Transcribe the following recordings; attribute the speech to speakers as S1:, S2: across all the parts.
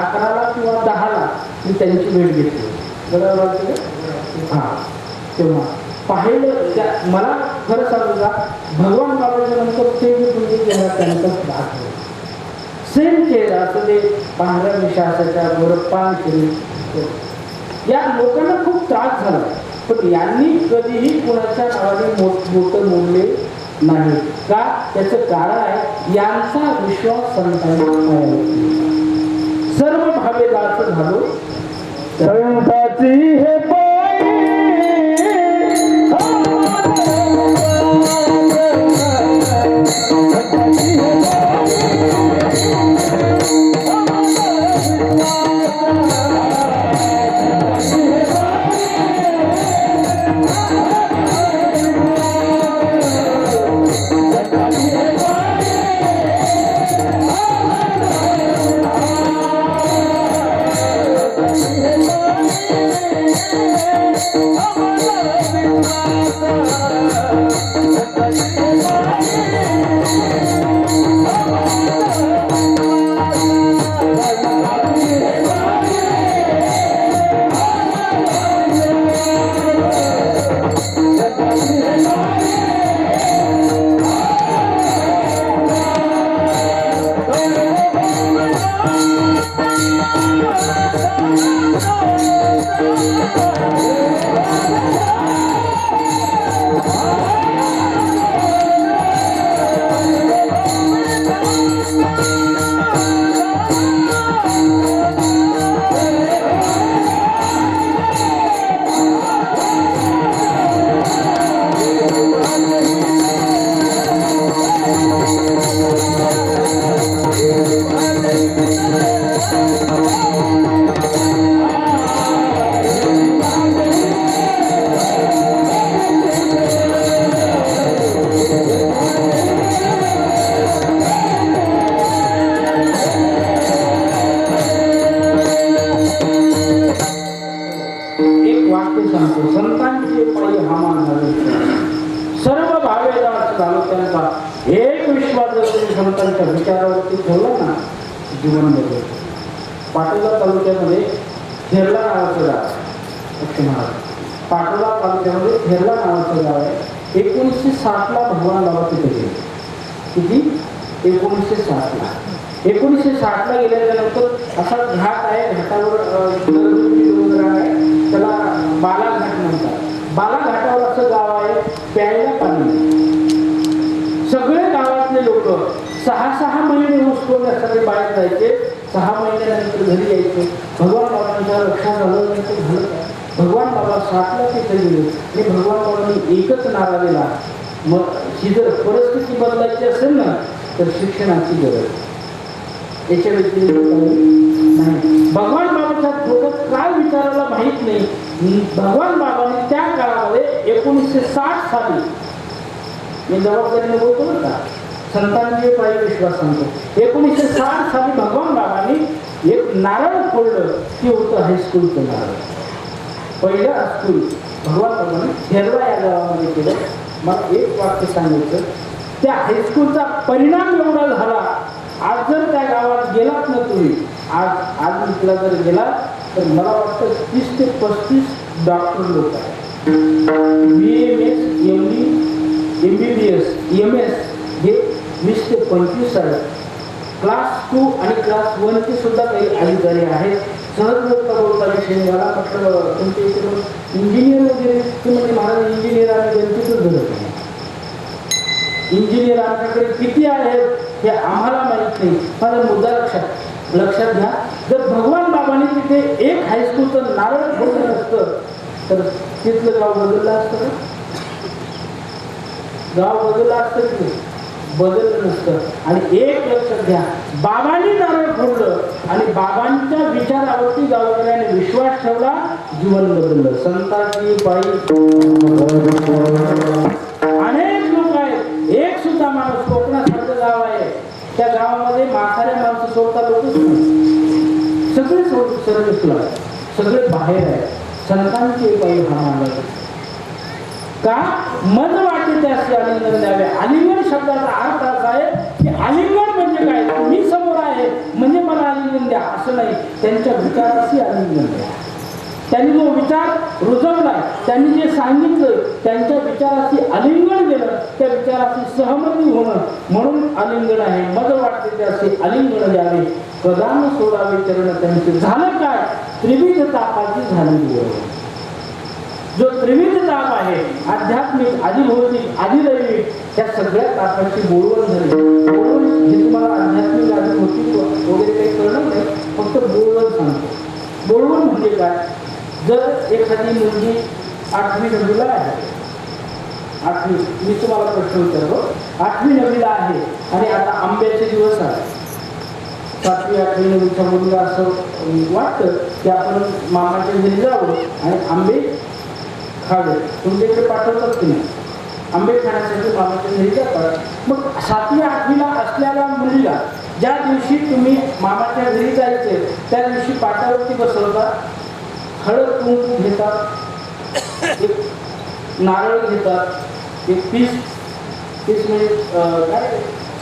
S1: अकराला किंवा दहाला मी त्यांची भेट घेतली. बरोबर वाटतं हां. तेव्हा पाहिलं त्या मला खरं सांगू का भगवान बाबाच्या नंतर ते मी तुम्ही चेहरा त्यांचाच भाग सेम चेहरा असं ते पांढऱ्या विश्वासाच्या गोरप्पान केले या लोकांना खूप त्रास झाला. पण यांनी कधीही कुणाच्या नावाने मोठ मोठं मोडले नाही. का? त्याचं कारण आहे यांचा विश्वास संतांना सर्व भावे झालो.
S2: संताची हे पायी
S1: तालुक्यांचा एक विश्वास जर तुम्ही संतांच्या विचारावरती ठेवला ना जीवन बदल पाटोदा तालुक्यामध्ये थेरला नावाचं गाव आहे. महाराज पाटोदा तालुक्यामध्ये थेरला नावाचं गाव आहे. एकोणीसशे साठला भगवान बाबा तिथे गेले. किती? एकोणीसशे साठला. एकोणीसशे साठला गेल्याच्या असा घाट आहे घाटावर डोंगर आहे. त्याला बालाघाट म्हणतात. बालाघाटावर असं गाव आहे प्यायला पाणी. गावातले सहा सहा महिने उसकोण्यासाठी बाहेर जायचे. सहा महिन्यानंतर घरी यायचे. भगवान बाबांच्या रक्षा झालं नाही ते झालं. भगवान बाबा साठला तिथे गेले. आणि भगवान बाबांनी एकच नारा दिला. मग ही जर परिस्थिती बदलायची असेल ना तर शिक्षणाची गरज. याच्या व्यतिरिक्त नाही. भगवान बाबाच्या डोक्यात काय विचारायला माहीत नाही. भगवान बाबाने त्या काळामध्ये एकोणीसशे साठ साली मी जबाबदारीने बोलतो बरं का. संतांचे पायी विश्वास सांगतो एकोणीसशे साठ साली भगवान बाबांनी एक नारळ फोडलं ते होतं हायस्कूलचं नारळ. पहिलं हायस्कूल भगवान बाबांनी हेरवा या गावामध्ये केलं. मला एक वाक्य सांगितलं त्या हायस्कूलचा परिणाम एवढा झाला आज जर त्या गावात गेलात ना तुम्ही आज आज मी तुला जर गेला तर मला वाटतं तीस ते पस्तीस डॉक्टर लोक आहेत. B M S M D M B B S M S हे वीस ते पंचवीस आहेत क्लास टू आणि क्लास वनचे सुद्धा काही अधिकारी आहेत. सहज बोलता बोलता विषय मला म्हटलं तुमच्या इथे इंजिनियर वगैरे ते म्हणजे महाराज इंजिनियर आणि गणपतीच धरत नाही इंजिनियर आमच्याकडे किती आहेत हे आम्हाला माहीत नाही. माझा मुद्दा लक्षात लक्षात घ्या. जर भगवान बाबांनी तिथे एक हायस्कूलचं नारळ ठेवलं नसतं तर तिथलं गाव बदललं असतं गाव बदललं असतं की बदल नसतं. आणि एक लक्षात घ्या बाबांनी नारळ फोडलं आणि बाबांच्या विचारावरती गावकऱ्याने विश्वास ठेवला जीवन बदललं. संतांची पायी अनेक लोक आहेत. एक सुद्धा माणूस कोकणासारखं गाव आहे. त्या गावामध्ये माथारे माणसं सोडता लोकच सगळे सोड सरळ आहे सगळे बाहेर आहे संतांची पायी हा मानला जातो. का? मज वाटते त्याशी द्यावे आलिंगन शब्दाचा अर्थ असा आहे की आलिंगन म्हणजे काय? तुम्ही समोर आहे म्हणजे मला आलिंगन द्या असं नाही. त्यांच्या विचाराशी आलिंगन द्या. त्यांनी जो विचार रुजवलाय त्यांनी जे सांगितलं त्यांच्या विचाराशी आलिंगन दिलं त्या विचाराशी सहमती होणं म्हणून आलिंगन आहे. मज वाटते त्याशी आलिंगन द्यावे. प्रधान सोडावे चरण त्यांचे. झालं काय? त्रिविध तापाची झालेली जो त्रिविध ताप आहे आध्यात्मिक आदिभौतिक आदिदैविक त्या सगळ्या तापाची बोलवण झाली. बोलवण हे तुम्हाला आध्यात्मिक आदिभौतिक वगैरे काही कळलं नाही फक्त बोलवण सांगतो. बोलवण म्हणजे काय? जर एखादी मुलगी आठवी नववीला आहे आठवी मी तुम्हाला प्रश्न विचारतो. आठवी नववीला आहे आणि आता आंब्याचे दिवस आहे. सातवी आठवी नववीच्या मुलीला असं वाटतं की आपण मामाच्या घरी जावं आणि आंबे खावे तुमच्याकडे पाठवतात की नाही? आंबे खाण्यासाठी मामाच्या घरी जातात मग सातवी आठवीला असलेल्या मुलीला ज्या दिवशी तुम्ही मामाच्या घरी जायचे त्या दिवशी पाटावरती बसवता? हळद कुंकू घेतात एक नारळ घेतात एक पीस पीस म्हणजे काय?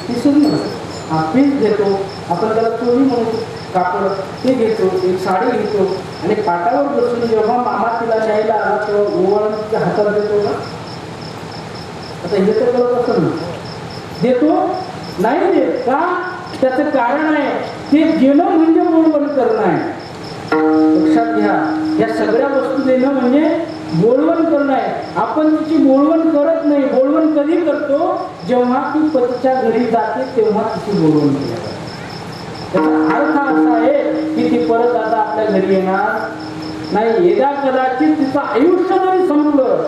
S1: पीसच हा पीस घेतो. आपण त्याला चोरी म्हणतो कापड ते घेतो एक साडी घेतो आणि पाटावर बसून जेव्हा मामा तिला न्यायला आला तेव्हा ओवाळून तिच्या हातात देतो का? आता हे तर करत असं देतो? नाही देत का? त्याचं कारण आहे ते घेणं म्हणजे बोलवण करणं आहे. लक्षात घ्या या सगळ्या वस्तू देणं म्हणजे बोलवण करणं आहे. आपण तिची बोलवण करत नाही बोलवण कधी करतो? जेव्हा ती पतीच्या घरी जाते तेव्हा तिची बोलवण केली जाते. त्याचा अर्थ असा आहे की ती परत आता आपल्या घरी येणार नाही. येदा कदाचित तिचं आयुष्य जरी संपलं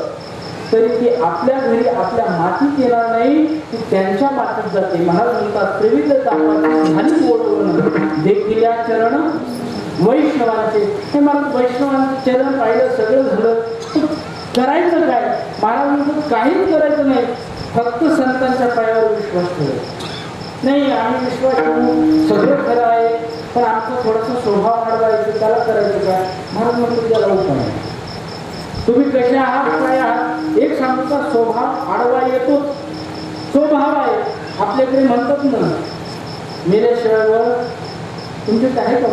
S1: तरी ती आपल्या घरी आपल्या मातीत येणार नाही. ती त्यांच्या मातीत जाते. महाराज म्हणतात त्रिविध तापाची झाली बोलवणं देखील चरण वैष्णवांचे. हे मला वैष्णवांचे चरण पाहिलं सगळं झालं. करायचं काय? महाराज म्हणतात काहीच करायचं नाही. फक्त संतांच्या पायावर विश्वास ठेवायचा नाही आम्ही विश्वास ठेवू. सगळं खरं आहे पण आमचा थोडासा स्वभाव वाढवायचं त्याला करायचं काय म्हणून म्हणतो त्याला उपाय तुम्ही कसे आहात काय आहात. एक सांगूचा स्वभाव आडवा येतो स्वभाव आहे. आपल्याकडे म्हणतात ना मेल्याशिवाय वर तुमचे काय का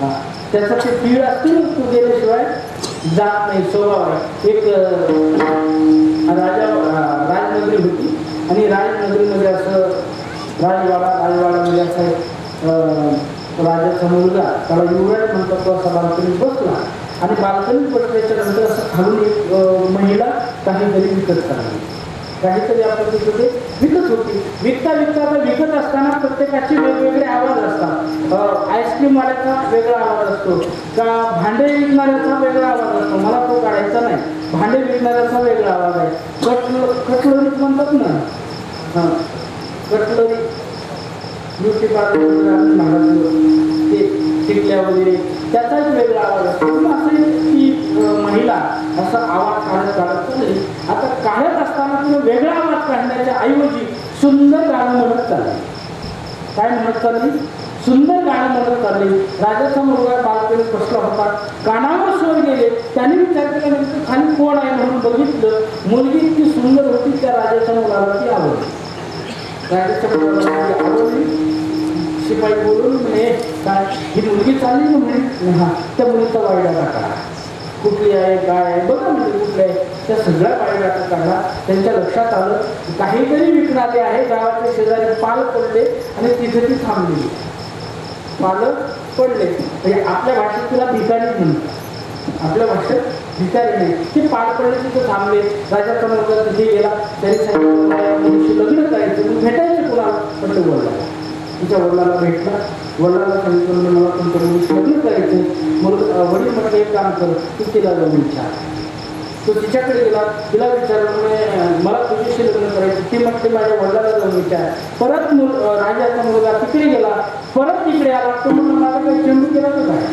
S1: हा. त्याचा ते पीळ असतील तू गेल्याशिवाय जात नाही स्वभाव आहे. एक राजा राजमंत्री राजनगरी होती. आणि राजनगरीमध्ये असं राजवाडा राजवाड्यामध्ये असं राजाचा मुलगा त्याला युवराज म्हणतात तो असा बाल्कनीत बसला. आणि बाल्कनीत बसल्याच्या नंतर असं खालून एक महिला काही गरीब विकत चालली काहीतरी आपण तिथे विकत होती. विकता विकता आता विकत असताना प्रत्येकाचे वेगवेगळे आवाज असतात. आईस्क्रीम आईस्क्रीमवाल्याचा वेगळा आवाज असतो का भांडे विकणाऱ्याचा वेगळा आवाज असतो मला तो काढायचा नाही. भांडे विकणाऱ्याचा वेगळा आवाज आहे. कटल कटलरीत म्हणतात ना. हां. कटलरी ब्युटी पार्लर ते टिकल्या वगैरे त्याचा एक वेगळा आवाज असतो. पण असं ती महिला असा आवाज काढत काढत चालली आता काढत असताना तिने वेगळा आवाज काढण्याच्या ऐवजी सुंदर गाणं म्हणत चालली. काय म्हणत चालली? सुंदर गाणं म्हणत चालली. राजाचा मुलगा बालकडे बसला होता. कानावर स्वर गेले. त्याने विचार केला खाली कोण आहे? म्हणून बघितलं. मुलगी इतकी सुंदर होती त्या राजाच्या मुलाला ती आवडली. राजाच्या मुलाला शिपाई बोलून म्हणे काय ही मुलगी चालली ना म्हणे? हा त्या मुलीचा वाईडाटा काढा कुठली आहे काय आहे बघा म्हणजे कुठली आहे. त्या सगळ्या वाईडाटा काढला त्यांच्या लक्षात आलं काहीतरी विकणारे आहे गावाच्या शेजारी पाल पडले आणि तिथे ती थांबली. पालक पडले. म्हणजे आपल्या भाषेत तिला भिकारी म्हणतात. आपल्या भाषेत भिकारी नाही. ते पार पडले तिथे थांबले. राजा मुलगा तिथे गेला. तरी सांगितलं लग्न करायचं भेटायचं तुला. पण तो बोलला तिच्या वडिलाला भेटला वडिलाला सांगितलं मला पण मुलीशी करायचं मग वडील म्हटलं एक काम कर तू तिला जाऊन विचार. तो तिच्याकडे गेला. तिला विचारलं मला तुझ्याशी लग्न करायचं. ती म्हटली माझ्या वडिलाला जाऊन विचार. परत मुल राजाचा मुलगा तिकडे गेला. परत तिकडे आला. तो म्हणून माझा काही चेंडू केला तर काय?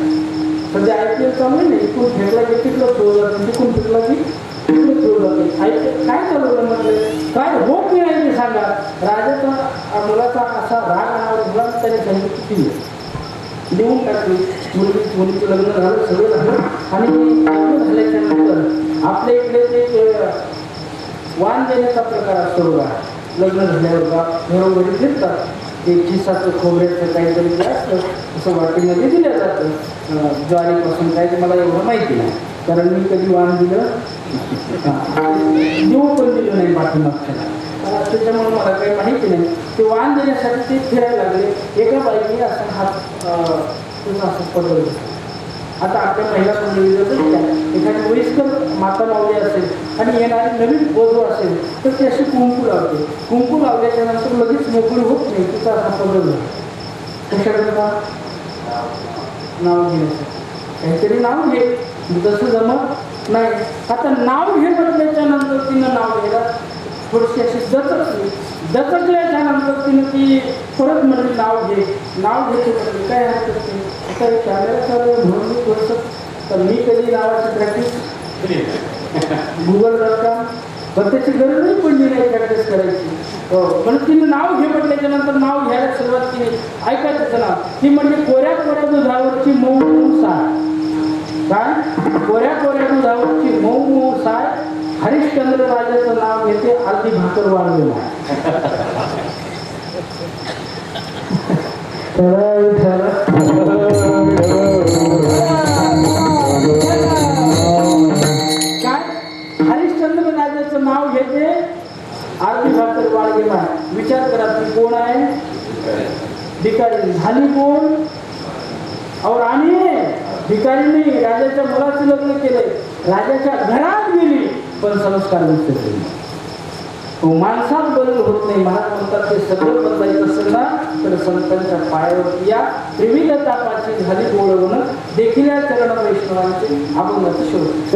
S1: सध्या आय पी एल चालू आहे ना इकडून फेकला की तिकडं थ्रो तिकडून फेकला की तिकडे काय चालवलं म्हणजे काय रोख नाही सांगा राजाचा मुलाचा असा राग आणावा मुलाला त्याने सांगितलं किती देऊन टाकली मुलगी मुलीचं लग्न झालं सगळं झालं आणि लग्न झाल्याच्यानंतर आपल्या इकडे ते वाण देण्याचा प्रकार असतो बघा लग्न झाल्यावर बा घरोघरी फिरतात ते खिसाचं खोबऱ्याचं काहीतरी असतं असं वाटीमध्ये दिलं जातं. ज्वारीपासून काय मला एवढं माहिती नाही. कारण मी कधी वाण दिलं? हां. देऊ पण दिलं नाही पाठीमागच्या. त्याच्यामुळे मला काही माहिती नाही. ते वाण देण्यासाठी ते फिरायला लागले. एका बाईने असं हात असं पडलं आता आपल्या महिला मंडळी जर एखादी वयस्कर माता लावली असेल आणि येणारी नवीन वधू असेल तर ती अशी कुंकू लावते. कुंकू लावल्याच्या नंतर लगेच मोकळी होत नाही. तिचा असा नाही कशाकडे का नाव घेण्याचं काहीतरी नाव घे. जसं जमत नाही. आता नाव घे म्हटल्याच्यानंतर तिनं नाव घ्यायला. थोडीशी अशी दचकली दचकल्याच्यानंतर तिनं ती परत म्हणजे नाव घे. नाव घेते म्हणजे काय हरकत नाही. आता कॅमेरा म्हणून मी थोडंसं तर मी कधी नावाची प्रॅक्टिस गुगल डॉट कॉम पण त्याची गरजही पडली नाही प्रॅक्टिस करायची. हो. पण तिने नाव घे म्हटल्याच्या नंतर नाव घ्यायला सुरुवात केली. ऐकायचं ना नाव? ती म्हणजे कोऱ्या कोऱ्या दुधावरची मऊ मऊ साय काय कोऱ्या कोऱ्या दुधावरची मऊ मऊ साय हरिश्चंद्र राजाचं नाव घेते अर्धी भाकर वाढलेला. काय? हरिश्चंद्र राजाचं नाव घेते आरती भाकर वाढलेला. विचार करा ती कोण आहे? भिकारी. झाली कोण? और आणि भिकारीने राजाच्या मुलाचं लग्न केले राजाच्या घरात गेली पण संस्कार नसते तो माणसात बदल होत नाही. महाराज म्हणतात ते सगळं बदलायचं असेल ना तर संतांच्या पायावरती या विविध तापाची झाली बोलवणं देखील या चरण वैष्णवांचे अभंगाचं शेवट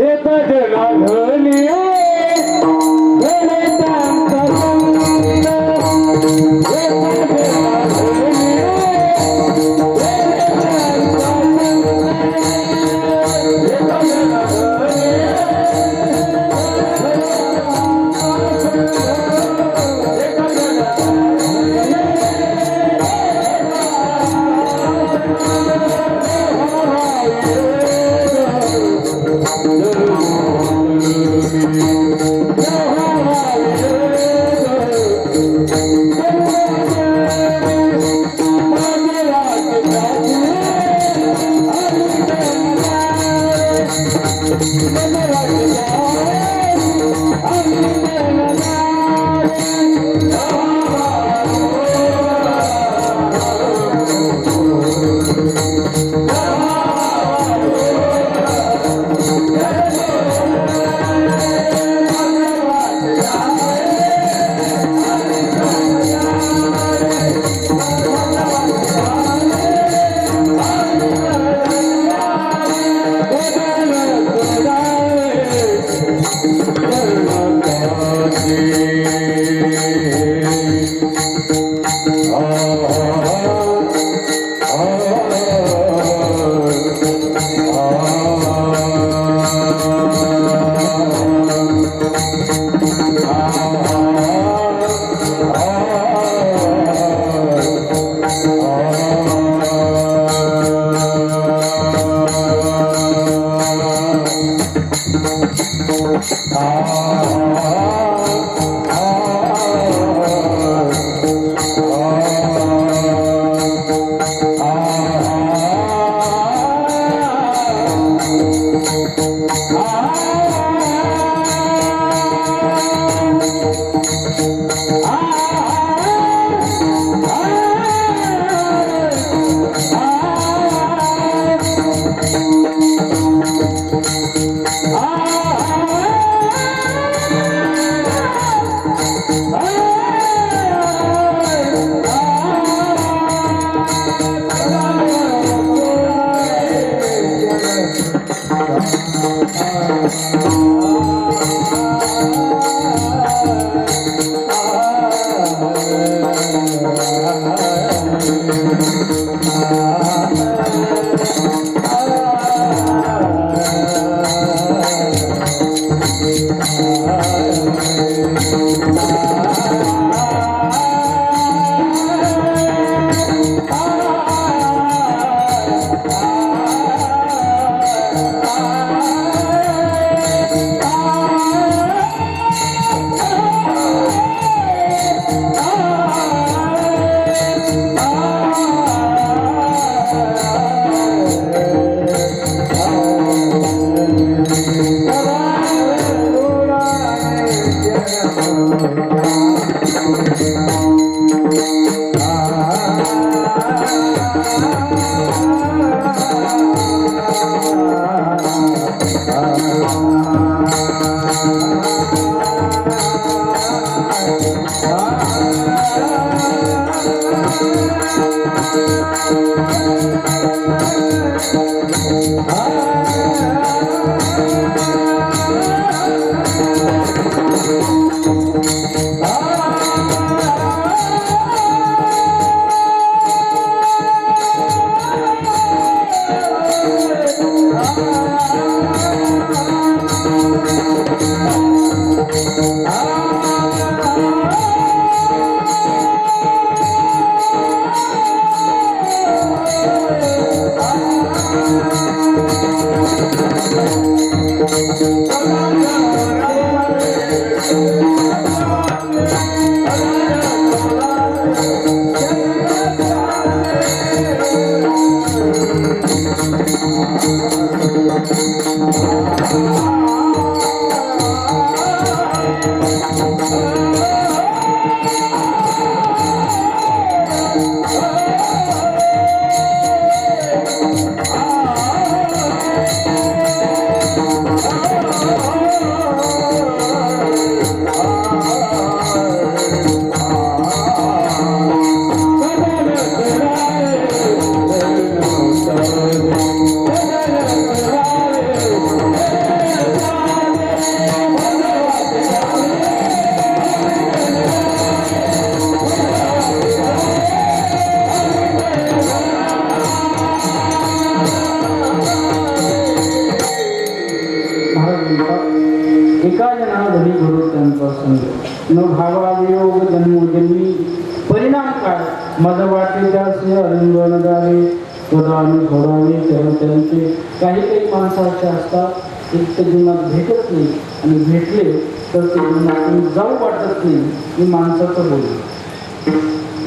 S1: त्याचे अरंग न द्यावे स्वतःने सोडावे त्यांचे काही काही माणसं असे असतात एक तर जीवनात भेटत नाही आणि भेटले तर ते जीवनातून जाऊ वाटत नाही मी माणसाचं बोलू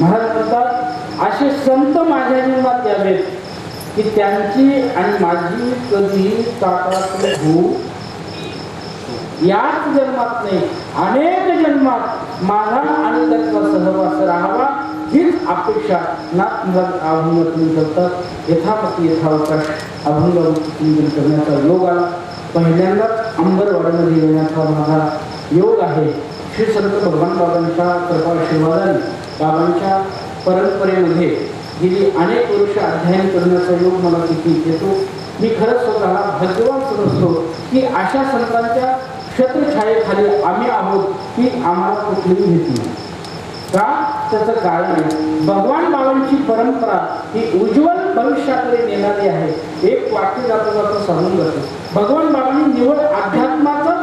S1: महाराज म्हणतात असे संत माझ्या जीवनात यावेत की त्यांची आणि माझी कधी ताटात होऊ याच जन्मात नाही. अनेक जन्मात माझा आणि त्यांचा सहवास राहावा हीच अपेक्षा नाथ महाराज अभंगातून करतात. यथापती यथावकाश अभंगावरती करण्याचा योग आला. पहिल्यांदाच अंबरवाड्यामध्ये येण्याचा माझा योग आहे. श्री संत भगवान बाबांच्या कृपा आशीर्वादाने बाबांच्या परंपरेमध्ये गेली अनेक वर्ष अध्ययन करण्याचा योग मला तिथे येतो. मी खरंच स्वतःला भाग्यवान समजतो की अशा संतांच्या छत्रछायेखाली आम्ही आहोत की आम्हाला कुठलीही भीती नाही. का? त्याचं कारण आहे. भगवान बाबांची परंपरा ही उज्ज्वल भविष्याकडे नेणारी आहे. एक वाक्य जाता जाता सांगून जातो. भगवान बाबांनी निवड अध्यात्माचा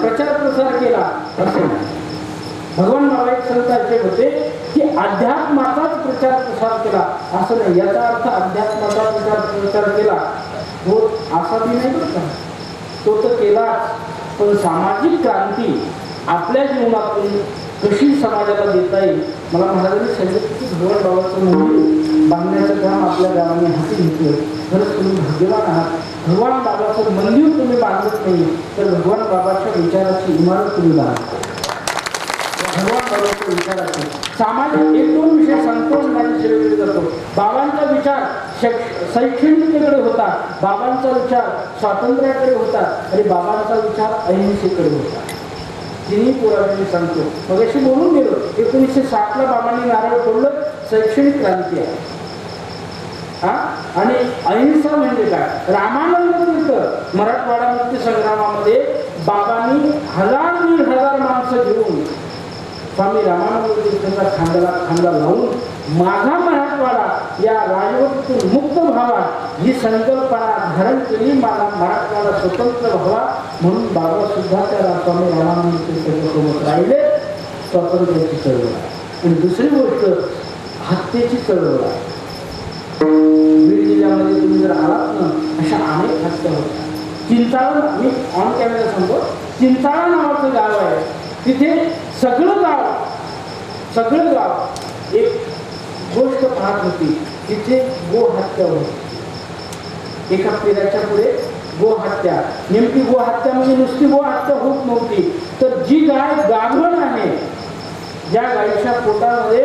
S1: प्रचार प्रसार केला असं भगवान बाबा एक संत असे होते की अध्यात्माचाच प्रचार प्रसार केला. असं नाही याचा अर्थ अध्यात्माचा प्रचार प्रसार केला. हो असा बी नाही बरं का. तो तर केला पण सामाजिक क्रांती आपल्या जीवनातून कशी समाजाला देता येईल. मला महाराजांनी सांगितलं की भगवान बाबाचं मंदिर बांधण्याचं काम आपल्या गावाने हाती घेतलं. खरंच तुम्ही भाग्यवान आहात भगवान बाबाचं मंदिर तुम्ही बांधत नाही तर भगवान बाबाच्या विचाराची इमारत तुम्ही बांधता भगवान बाबाच्या विचाराचे. सामाजिक एक दोन विषय सांगतो आणि करतो. बाबांचा विचार शैक्ष- शैक्षणिकतेकडे होता. बाबांचा विचार स्वातंत्र्याकडे होता. आणि बाबांचा विचार अहिंसेकडे होता. तिन्ही पुरावे मी सांगतो. मग अशी बोलून गेलो. एकोणीसशे साठला बाबांनी नारळ फोडलं शैक्षणिक क्रांती आहे. हा? आणि अहिंसा म्हणजे काय? रामानंद मराठवाडा मुक्ती संग्रामामध्ये बाबांनी हजार दीड हजार माणसं घेऊन स्वामी रामानंद तीर्थाचा खांद्याला खांदा लावून माझा व्हावा या राजवटीतून मुक्त व्हावा ही संकल्पना धारण केली. मला मराठवाडा स्वतंत्र व्हावा म्हणून बाबा सुद्धा त्या स्वामी रामानंद तीर्थाच्यासोबत राहिले. स्वातंत्र्याची चळवळ. आणि दुसरी गोष्ट हत्येची चळवळ. आहे बीड जिल्ह्यामध्ये तुम्ही जर आलात ना अशा अनेक हत्या होत्या चिंचाळा मी ऑन कॅमेरा सांगतो. चिंचाळा नावाचं गाव आहे. तिथे सगळं गाव सगळं गाव एक गोष्ट पाहत होती तिथे गो हत्या होती. एका पिराच्या पुढे गो हत्या नेमकी गो हत्या म्हणजे नुसती गो हत्या होत नव्हती तर जी गाय गाभण आहे ज्या गायीच्या पोटामध्ये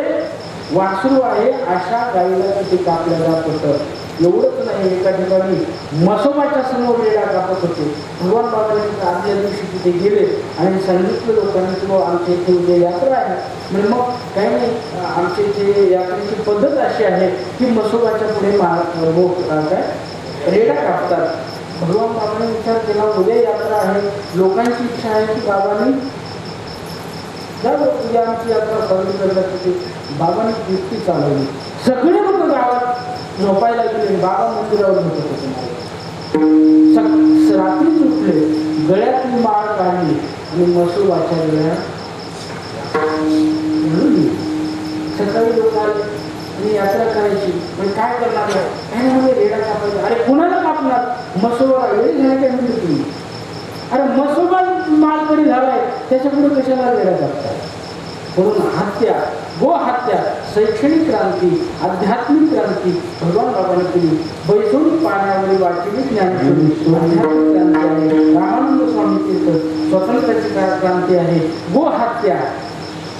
S1: वासरू आहे अशा गाईला तिथे कापल्या जात होतं. एवढंच नाही एका ठिकाणी मसोबाच्या समोर रेडा कापत होते. भगवान बाबांनी आदल्या दिवशी तिथे गेले आणि सांगितलं लोकांनी किंवा आमच्या इथे उद्या यात्रा आहे. म्हणजे मग काही नाही आमच्या इथे यात्रेची पद्धत अशी आहे की मसोबाच्या पुढे मा लोक काय रेडा कापतात. भगवान बाबांनी विचार केला उद्या यात्रा आहे. लोकांची इच्छा आहे की बाबांनी जर उद्या आमची यात्रा साजरी करण्यासाठी बाबांनी युक्ती चालवली. सगळे लोक गावात झोपायला गेले बाबा मंदिरावर झोपत होते रात्री उठले गळ्यातली माळ काढली आणि मसूर वाचायला घालून सकाळी लोक आले आणि यात्रा करायची पण काय करणार काय म्हणजे रेडा कापायचा अरे कुणाला कापणार? मसोबा वेळ घेण्या काय म्हणते तुम्ही? अरे मसोबा मालकरी झालाय? त्याच्यापुढे कशाला रेडा कापतात म्हणून हत्या. गोहत्या शैक्षणिक क्रांती आध्यात्मिक क्रांती भगवान बाबांनी केली. बैसोडी पाण्यावरील वाचनिक ज्ञानेश्वरी आध्यात्मिक क्रांती. आहे रामानंद स्वामी तीर्थ. स्वातंत्र्याची क्रांती आहे. गोहत्या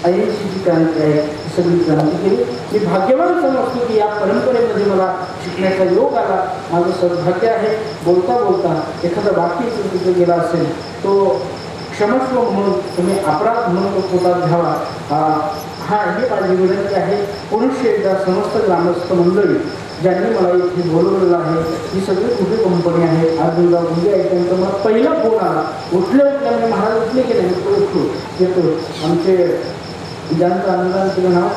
S1: अहिंसेची क्रांती आहे. सगळी क्रांती केली. मी भाग्यवान समजतो की या परंपरेमध्ये मला शिकण्याचा योग आला. माझं सौभाग्य आहे. बोलता बोलता एखादा वाक्य जर तिथे गेला असेल तो क्षमस्व म्हणून तुम्ही अपराध म्हणून तो पोटात घ्यावा. हा ही माझी विनंती आहे. पुरुष एकदा समस्त ग्रामस्थ मंडळी ज्यांनी मला इथे बोलवलेलं आहे ही सगळी कुठे कंपनी आहे? आज दुर्गा गुंगे आहे त्यांचा मला पहिला फोन आला. उठल्या उठले मी महाराज उठले की नाही तो उठतो येतो आमचे ज्यांचं अनुदान केलं नाव?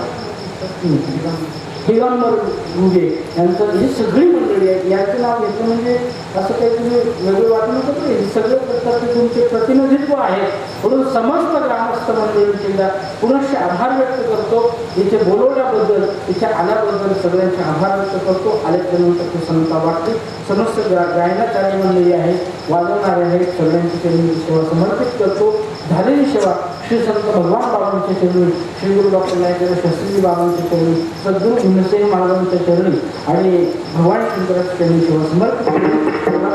S1: दिगंबर गुगे म्हणजे यांचं ही सगळी मंडळी आहेत. यांचं नाव घेतलं म्हणजे असं काही तुम्ही वेगळं वाटलं होतं हे सगळे प्रकारचे तुमचे प्रतिनिधित्व आहे. म्हणून समस्त ग्रामस्थ मंडळींचा एकदा पुनश्च आभार व्यक्त करतो. इथे बोलवल्याबद्दल इथे आल्याबद्दल सगळ्यांचे आभार व्यक्त करतो. आल्याच्यानंतर प्रसन्नता वाटते. समस्त ग्रा गायनाचार्य मंडळी आहे वाजवणारे आहेत सगळ्यांची त्यांनी सेवा समर्पित करतो. झालेली सेवा श्री संत भगवान बाबांच्या चरणी श्री गुरु डॉक्टर नायकर शास्त्री बाबांच्या चरणी सद्गुरु भीमसेन महाराजांच्या चरणी आणि भगवान शंकराच्या चरणी सेवा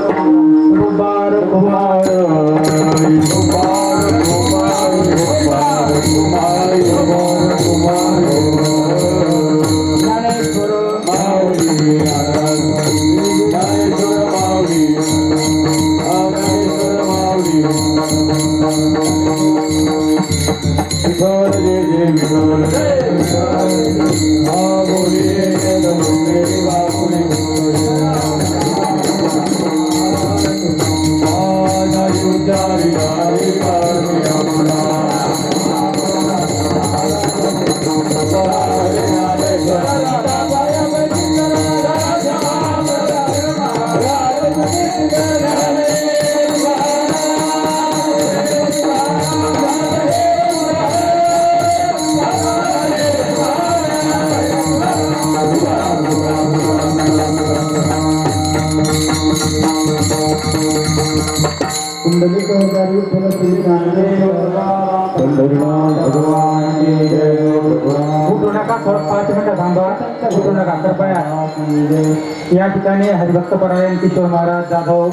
S3: या ठिकाणी हरिभक्त परायण किशोर महाराज जाधव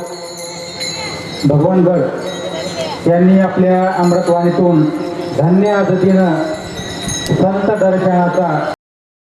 S3: भगवानगड यांनी आपल्या अमृतवाणीतून धन्य आदतीनं संत दर्शनाचा